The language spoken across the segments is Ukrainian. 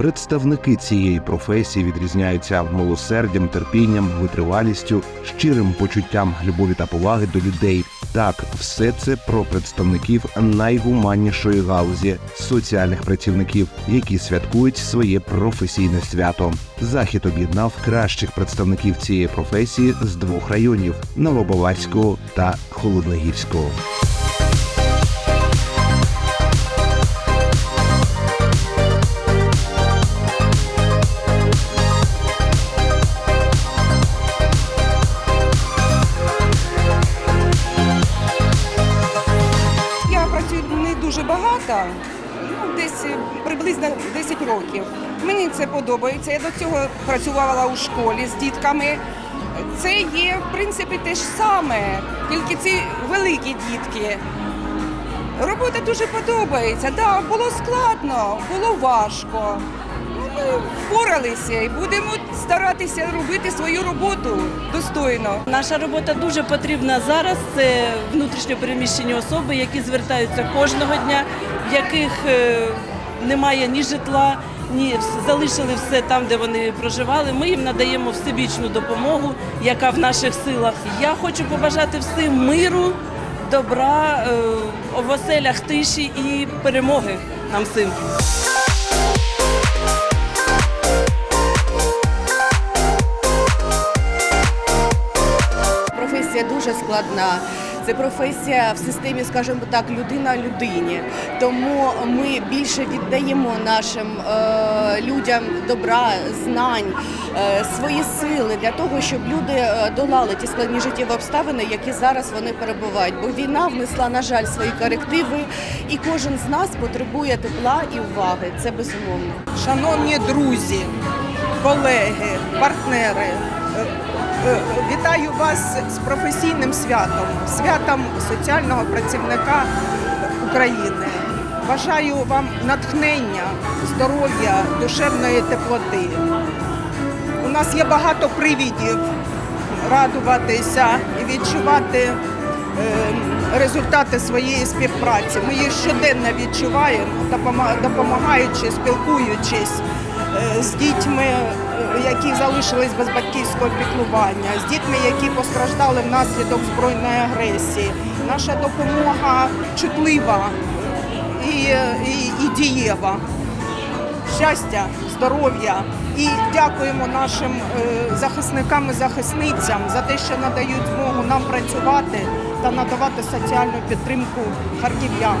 Представники цієї професії відрізняються милосердям, терпінням, витривалістю, щирим почуттям любові та поваги до людей. Так, все це про представників найгуманнішої галузі соціальних працівників, які святкують своє професійне свято. Захід об'єднав кращих представників цієї професії з двох районів Новобаварського та Холодногірського. Багато, ну, десь е, приблизно 10 років. Мені це подобається. Я до цього працювала у школі з дітками. Це є, в принципі, те ж саме, тільки ці великі дітки. Робота дуже подобається. Да, було складно, було важко. Впоралися і будемо старатися робити свою роботу достойно. Наша робота дуже потрібна зараз. Це внутрішньо переміщені особи, які звертаються кожного дня, в яких е, немає ні житла, ні залишили все там, де вони проживали. Ми їм надаємо всебічну допомогу, яка в наших силах. Я хочу побажати всім миру, добра, е, в оселях тиші і перемоги нам всім. Дуже складна. Це професія в системі, скажімо так, людина людині. Тому ми більше віддаємо нашим е, людям добра, знань, е, свої сили для того, щоб люди е, долали ті складні життєві обставини, які зараз вони перебувають. Бо війна внесла, на жаль, свої корективи, і кожен з нас потребує тепла і уваги. Це безумовно. Шановні друзі, колеги, партнери, вітаю вас з професійним святом, святом соціального працівника України. Бажаю вам натхнення, здоров'я, душевної теплоти. У нас є багато привідів радуватися і відчувати е, результати своєї співпраці. Ми їх щоденно відчуваємо, допомагаючи, спілкуючись е, з дітьми, е, які залишились без батьківського піклування, з дітьми, які постраждали внаслідок збройної агресії. Наша допомога чутлива і, і, і дієва щастя, здоров'я і дякуємо нашим е, захисникам і захисницям за те, що надають змогу нам працювати та надавати соціальну підтримку харків'ян.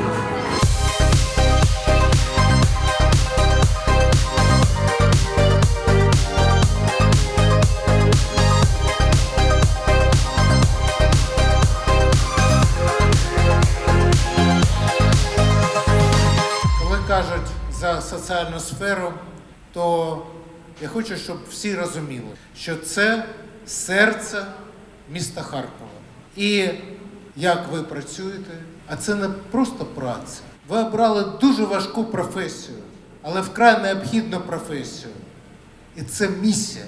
Кажуть за соціальну сферу, то я хочу, щоб всі розуміли, що це серце міста Харкова. І як ви працюєте, а це не просто праця. Ви обрали дуже важку професію, але вкрай необхідну професію. І це місія.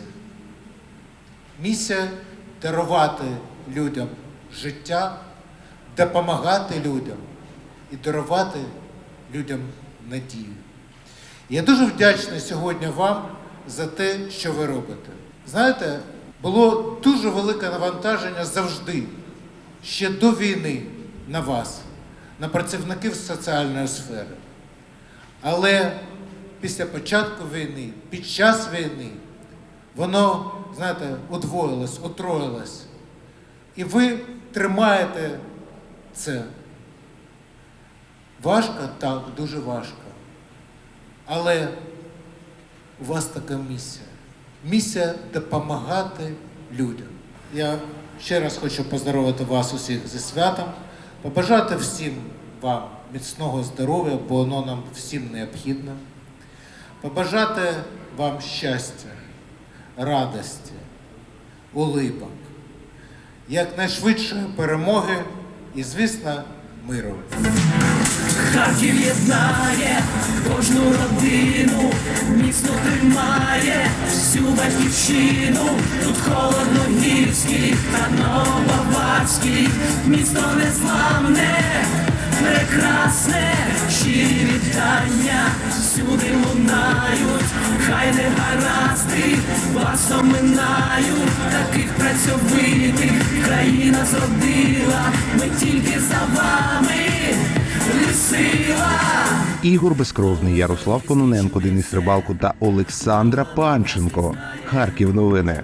Місія дарувати людям життя, допомагати людям і дарувати людям надію. Я дуже вдячний сьогодні вам за те, що ви робите. Знаєте, було дуже велике навантаження завжди, ще до війни на вас, на працівників соціальної сфери. Але після початку війни, під час війни, воно, знаєте, удвоїлось, утроїлось. І ви тримаєте це. Важко? Так, дуже важко. Але у вас така місія. Місія допомагати людям. Я ще раз хочу поздоровити вас усіх зі святом, побажати всім вам міцного здоров'я, бо воно нам всім необхідно. Побажати вам щастя, радості, улибок, якнайшвидшої перемоги і, звісно, миру. Харків єднає кожну родину, міцно тримає всю батьківщину. Тут холодно гірський та новобаварський, місто незламне, прекрасне, щирі вітання, всюди лунають хай не гаразди вас оминають, таких працьовитих країна зродила, ми тільки за вами. Ігор Безкровний, Ярослав Кононенко, Денис Рибалко та Олександра Панченко. Харків новини.